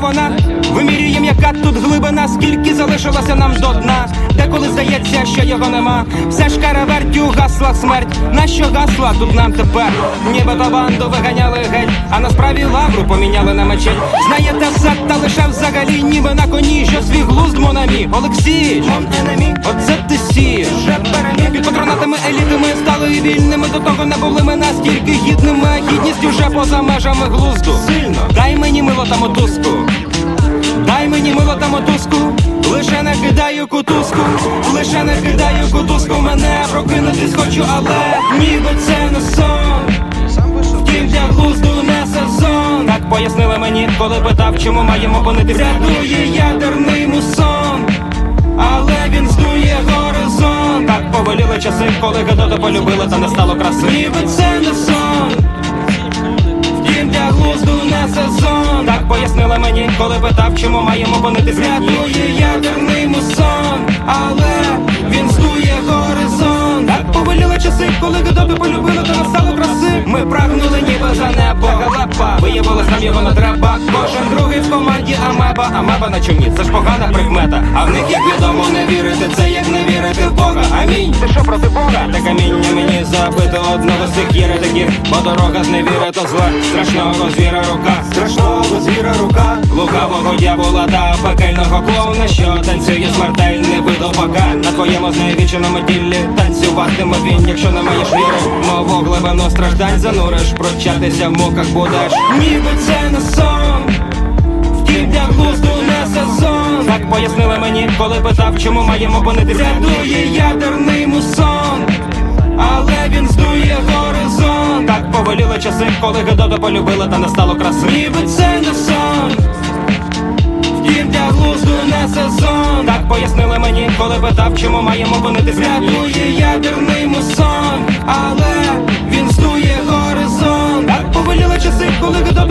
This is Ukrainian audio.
вона. Вимірюєм, яка тут глибина, скільки залишилося нам до дна. Деколи здається, що його нема. Все ж каравертю гасла смерть. Нащо гасла тут нам тепер? Нібито банду виганяли геть, а насправді лавру поміняли на мечеть. Знаєте, все та лише взагалі, ніби на коні, що свій глузд монамі. Олексій, оце ти сієш. Під патронатами еліти ми стали вільними. До того не були ми настільки гідними, уже поза межами глузду. Сильно дай мені мило та мотузку. Дай мені мило та мотузку, лише не кидаю кутузку, лише не кидаю кутузку, мене прокинутись хочу, але ніби це не сон. Втім для глузду не сезон. Так пояснили мені, коли питав, чому маємо опинитися. Рятує ядерний мусон, але він здує горизонт. Так повеліли часи, коли Гедота полюбили, та не стало краси. Ніби це не сон. Чому маємо опинитись Рятує ядерний мусон, але Амеба, на човні, це ж погана прикмета. А в них як відомо не вірити, це як не вірити в Бога. Амінь. Ти що проти Бога? Та каміння мені забити одного з цих єретиків Бо дорога з невіри то зла. Страшного звіра рука, страшного звіра рука. Лукавого дьявола та пекельного клоуна. Що танцює смертельний видопака На твоєму зневіченому тілі Танцюватиме він, якщо не маєш віри Мову глибину страждань зануриш Прочатися в муках будеш. Ніби це не сон для глузду не сезон. Так пояснили мені, коли питав, чому маємо бонитися. Дує ядерний мусон, але він здує горизонт. Так повеліли часи, коли Гедота полюбила, та не стало краси. Ніби це не сон. Втім, глузду не сезон. Так пояснили мені, коли питав, чому маємо бонитися. Дує ядерний мусон, але він здує горизонт. Так повеліли часи, коли Гедота